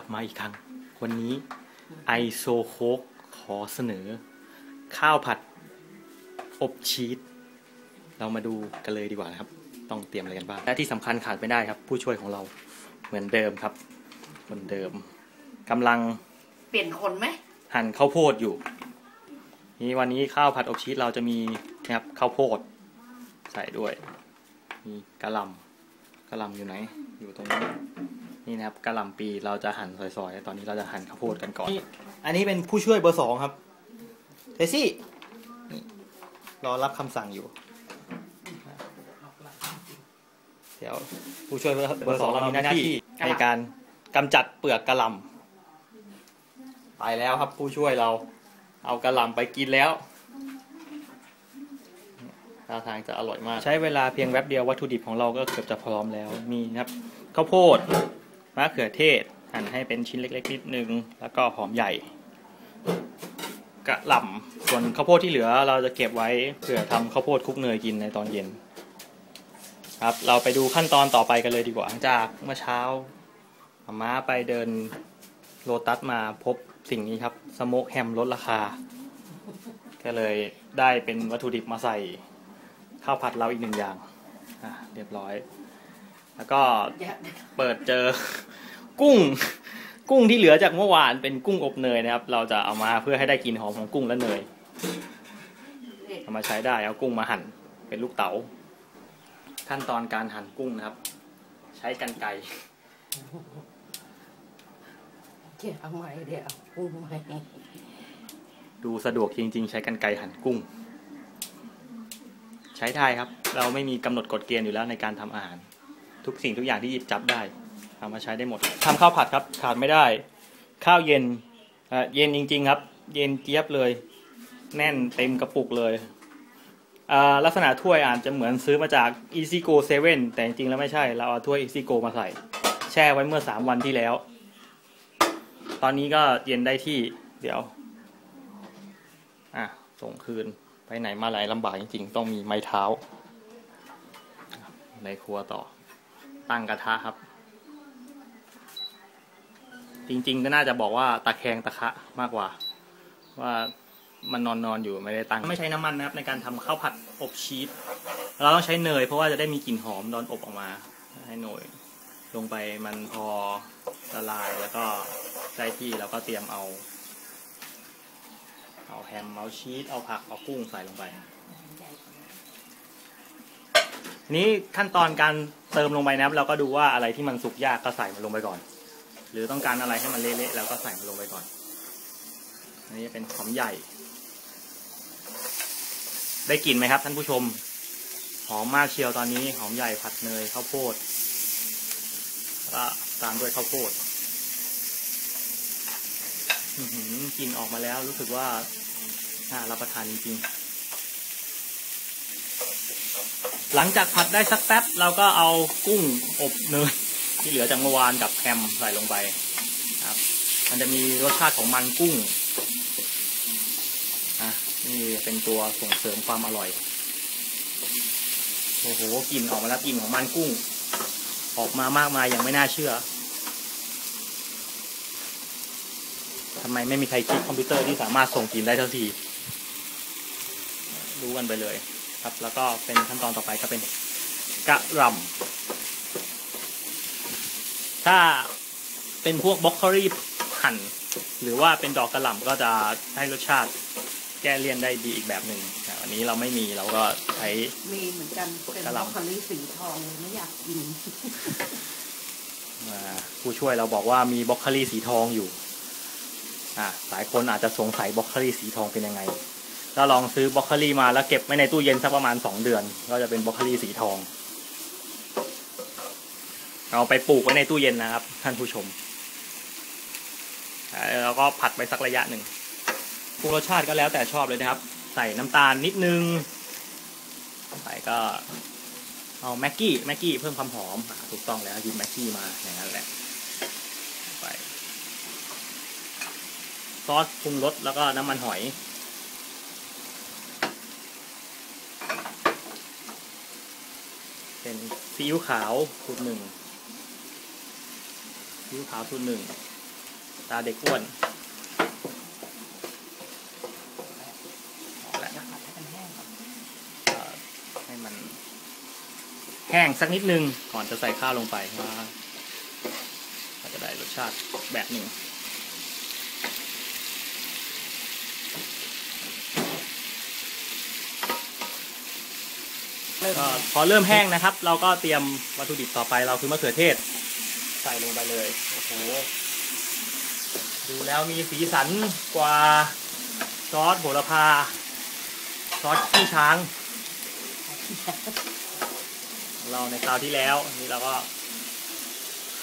ลับมาอีกครั้ง วันนี้ไอโซโคกขอเสนอ ข้าวผัด อบชีสเรามาดูกันเลยดีกว่านะครับ ต้องเตรียมอะไรกันบ้างและที่สำคัญขาดไม่ได้ครับ ผู้ช่วยของเราเหมือนเดิมครับ เหมือนเดิมกำลังเปลี่ยนคนไหมหั่นข้าวโพดอยู่ นี่วันนี้ข้าวผัดอบชีสเราจะมีนะครับข้าวโพด ใส่ด้วย มีกระหล่ำกระหล่ำอยู่ไหน อยู่ตรงนี้ นี่นะครับกระหล่ำปีเราจะหั่นซอยๆ ตอนนี้เราจะหั่นข้าวโพดกันก่อน อันนี้เป็นผู้ช่วยเบอร์สองครับเทซี่นี่รอรับคำสั่งอยู่ เดี๋ยวผู้ช่วยเบอร์สองเรามีหน้าที่ในการกำจัดเปลือกกระหล่ำไปแล้วครับผู้ช่วยเราเอากระหล่ำไปกินแล้วท่าทางจะอร่อยมาก ใช้เวลาเพียงแวบเดียววัตถุดิบของเราก็เกือบจะพร้อมแล้ว มีนะครับข้าวโพด มะเขือเทศหั่นให้เป็นชิ้นเล็กๆนิดนึง แล้วก็หอมใหญ่ กระหล่ำส่วนข้าวโพดที่เหลือเราจะเก็บไว้เผื่อทำข้าวโพดคลุกเนยกินในตอนเย็น ครับ เราไปดูขั้นตอนต่อไปกันเลยดีกว่าหลังจากเมื่อเช้าม่าไปเดินโลตัสมาพบสิ่งนี้ครับ สโมกแฮมลดราคา ก็เลยได้เป็นวัตถุดิบมาใส่ข้าวผัดเราอีกหนึ่งอย่าง อะ เรียบร้อย แล้วก็อย่าเปิดเจอกุ้ง กุ้งที่เหลือจากเมื่อวานเป็นกุ้งอบเนยนะครับ เราจะเอามาเพื่อให้ได้กลิ่นหอมของกุ้งและเนยเอามาใช้ได้เอากุ้งมาหั่นเป็นลูกเต๋าขั้นตอนการหั่นกุ้งนะครับ ใช้กรรไกรเดี๋ยวเอาใหม่เดี๋ยวเอาปรุงใหม่ดูสะดวกจริง ๆ ใช้กรรไกรหั่นกุ้ง ใช้ได้ครับ เราไม่มีกำหนดกฎเกณฑ์อยู่แล้วในการทำอาหาร ทุกสิ่งทุกอย่างที่หยิบจับได้เอามาใช้ได้หมดทำข้าวผัดครับขาดไม่ได้ ข้าวเย็นเย็นจริง ๆ ครับ เย็นเจี๊ยบเลย แน่นเต็มกระปุกเลยลักษณะถ้วยอาจจะเหมือนซื้อมาจาก Easy Go 7 แต่จริงๆแล้วไม่ใช่ เราเอาถ้วย Easy Go มาใส่ แช่ไว้เมื่อ 3 วันที่แล้ว ตอนนี้ก็เย็นได้ที่เดี๋ยว อะ ส่งคืนไปไหนมาไหนลำบากจริงๆ ต้องมีไม้เท้า ในครัวต่อ ตั้งกระทะครับ จริงๆก็น่าจะบอกว่าตะแคงตะคะมากกว่า ว่ามันนอนนอนอยู่ไม่ได้ตั้งไม่ใช้น้ำมันนะครับในการทำข้าวผัดอบชีสเราต้องใช้เนยเพราะว่าจะได้มีกลิ่นหอมตอนอบออกมา ให้เนยลงไปมันพอละลายแล้วก็ได้ที่แล้วก็เตรียมเอา เอาแฮมเอาชีสเอาผักเอากุ้งใส่ลงไป นี้ขั้นตอนการเติมลงไปนะครับ เราก็ดูว่าอะไรที่มันสุกยากก็ใส่มันลงไปก่อน หรือต้องการอะไรให้มันเละๆเราก็ใส่มันลงไปก่อน อันนี้เป็นหอมใหญ่ ได้กลิ่นไหมครับท่านผู้ชม หอมมากเชียวตอนนี้ หอมใหญ่ผัดเนยข้าวโพดแล้วก็ตามด้วยข้าวโพดกลิ่นออกมาแล้วรู้สึกว่าน่ารับประทานจริงๆ หลังจากผัดได้สักแป๊บเราก็เอากุ้งอบเนยที่เหลือจากเมื่อวานกับแฮมใส่ลงไปครับ มันจะมีรสชาติของมันกุ้งอะนี่เป็นตัวส่งเสริมความอร่อยโอ้โหกลิ่นออกมาแล้วกลิ่นของมันกุ้ง ออกมามากมายอย่างไม่น่าเชื่อทำไมไม่มีใครคิดคอมพิวเตอร์ที่สามารถส่งกลิ่นได้เท่าทีรู้กันไปเลย ครับ แล้วก็เป็นขั้นตอนต่อไปก็เป็นกระหล่ำถ้าเป็นพวกบล็อกโคลี่หั่น หรือว่าเป็นดอกกระหล่ำก็จะให้รสชาติแก้เลี่ยนได้ดีอีกแบบหนึ่งแต่วันนี้เราไม่มีเราก็ใช้ มีเหมือนกันเป็นกะบหรล่ำอกโคลีสีทองเลยไม่อยากกินอ่าผู้ช่วยเราบอกว่ามีบล็อกโคลี่สีทองอยู่ อ่าหลายคนอาจจะสงสัยบล็อกโคลี่สีทองเป็นยังไง ถ้าลองซื้อบล็อกโคลี่มาแล้วเก็บไว้ในตู้เย็นสักประมาณสองเดือน ก็จะเป็นบล็อกโคลี่สีทอง เอาไปปลูกไว้ในตู้เย็นนะครับ ท่านผู้ชม แล้วก็ผัดไปสักระยะหนึ่งปรุงรสชาติก็แล้วแต่ชอบเลยนะครับ ใส่น้ำตาลนิดนึง ใส่ก็เอาแม็กกี้แม็กกี้เพิ่มความหอมถูกต้องแล้วหยิบแม็กกี้มาอย่างนั้นแหละไปซอสปรุงรสแล้วก็น้ำมันหอย เป็น ซีอิ๊วขาวสูตรหนึ่งซีอิ๊วขาวสูตรหนึ่งตาเด็กอ้วนเอาละจะผัดให้มันแห้งก่อนให้มันแห้งสักนิดนึงก่อนจะใส่ข้าวลงไปว่าก็จะได้รสชาติแบบหนึ่ง ริ่มก็พอเริ่มแห้งนะครับ เราก็เตรียมวัตถุดิบต่อไปเราคือมะเขือเทศ ใส่ลงไปเลยโอ้โหดูแล้วมีสีสันกว่าซอสโหระพา ซอสขี้ช้างของเราในคราวที่แล้วนี่เราก็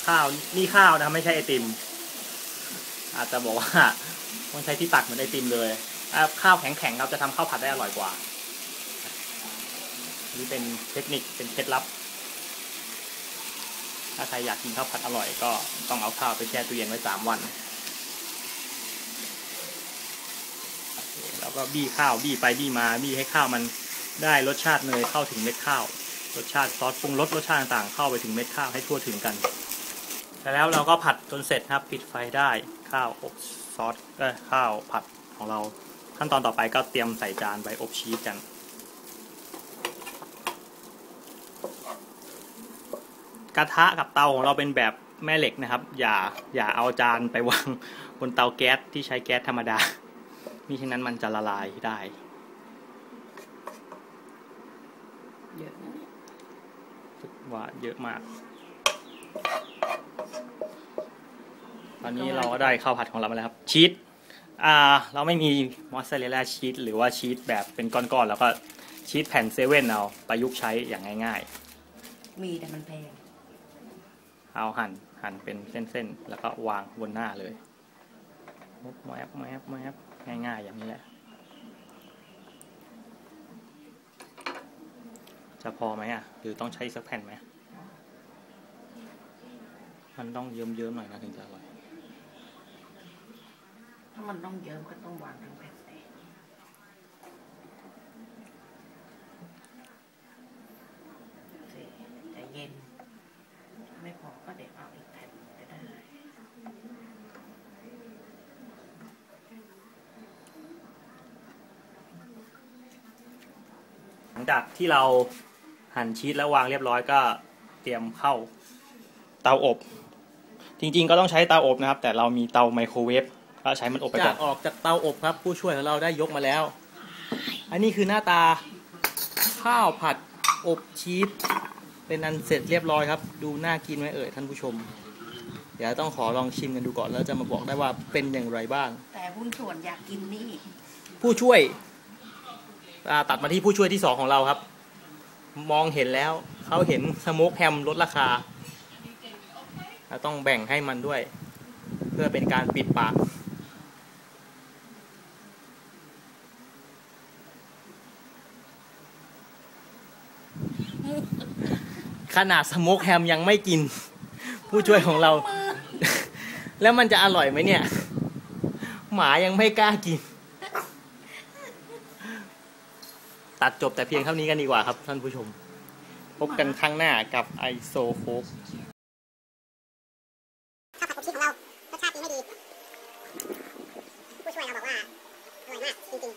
ข้าวนี่ข้าวนะไม่ใช่ไอติม อาจจะบอกว่าต้องใช้ที่ตักเหมือนไอติมเลยอะข้าวแข็งๆครับจะทำข้าวผัดได้อร่อยกว่า นี่เป็นเทคนิคเป็นเคล็ดลับ ถ้าใครอยากกินข้าวผัดอร่อยก็ต้องเอาข้าวไปแช่ตู้เย็นไว้สามวัน แล้วก็บี้ข้าวบี้ไปบี้มาบี้ให้ข้าวมันได้รสชาติเนยเข้าถึงเม็ดข้าว รสชาติซอสปรุงรสรสชาติต่างๆ เข้าไปถึงเม็ดข้าวให้ทั่วถึงกันแต่แล้วเราก็ผัดจนเสร็จครับ ปิดไฟได้ข้าวอบซอสเอ้ยข้าวผัดของเรา ขั้นตอนต่อไปก็เตรียมใส่จานไปอบชีสกัน กระทะกับเตาของเราเป็นแบบแม่เหล็กนะครับ อย่าอย่าเอาจานไปวางบนเตาแก๊สที่ใช้แก๊สธรรมดามิฉะนั้นมันจะละลายได้เยอะนะเนี่ยรู้สึกว่าเยอะมาก ตอนนี้เราก็ได้ข้าวผัดของเรามาแล้วครับ ชีสอ่า เราไม่มีมอสซาเรลล่าชีสหรือว่าชีสแบบเป็นก้อนๆแล้วก็ชีสแผ่นเซเว่นเอาประยุกต์ใช้อย่างง่ายมีแต่มันแพง เอาหั่นหั่นเป็นเส้นๆ แล้วก็วางบนหน้าเลยแมบแมบแมบง่ายๆ อย่างนี้แหละ จะพอไหมอะ หรือต้องใช้สักแผ่นไหม มันต้องเยิ้มๆหน่อยนะถึงจะอร่อย ถ้ามันต้องเยิ้มก็ต้องวางทั้งแผ่นเลยโอเคใจเย็น ไม่พอก็เดี๋ยวเอาอีกแผ่นก็ได้ หลัง จากที่เราหั่นชีสแล้ววางเรียบร้อยก็เตรียมเข้าเตาอบ จริงๆก็ต้องใช้เตาอบนะครับ แต่เรามีเตาไมโครเวฟก็ใช้มันอบไปก่อนออกจากเตาอบครับ ผู้ช่วยของเราได้ยกมาแล้ว อันนี้คือหน้าตาข้าวผัดอบชีสเป็นอันเสร็จเรียบร้อยครับ ดูน่ากินไหมเอ่ยท่านผู้ชม เดี๋ยวต้องขอลองชิมกันดูก่อนแล้วจะมาบอกได้ว่าเป็นอย่างไรบ้าง แต่หุ้นส่วนอยากกินนี่ผู้ช่วยอ่า ตัดมาที่ผู้ช่วยที่สองของเราครับ มองเห็นแล้วเขาเห็นสโมกแฮมลดราคาเราต้องแบ่งให้มันด้วย เพื่อเป็นการปิดปากขนาดสโมกแฮมยังไม่กิน ผู้ช่วยของเรา แล้วมันจะอร่อยไหมเนี่ย หมายังไม่กล้ากิน ตัดจบแต่เพียงเท่านี้กันดีกว่าครับท่านผู้ชม พบกันครั้งหน้ากับไอโซโฟกข้าวผัดอบชีสของเรารสชาติดีไม่ดี ผู้ช่วยเราบอกว่า อร่อยมาก จริงๆ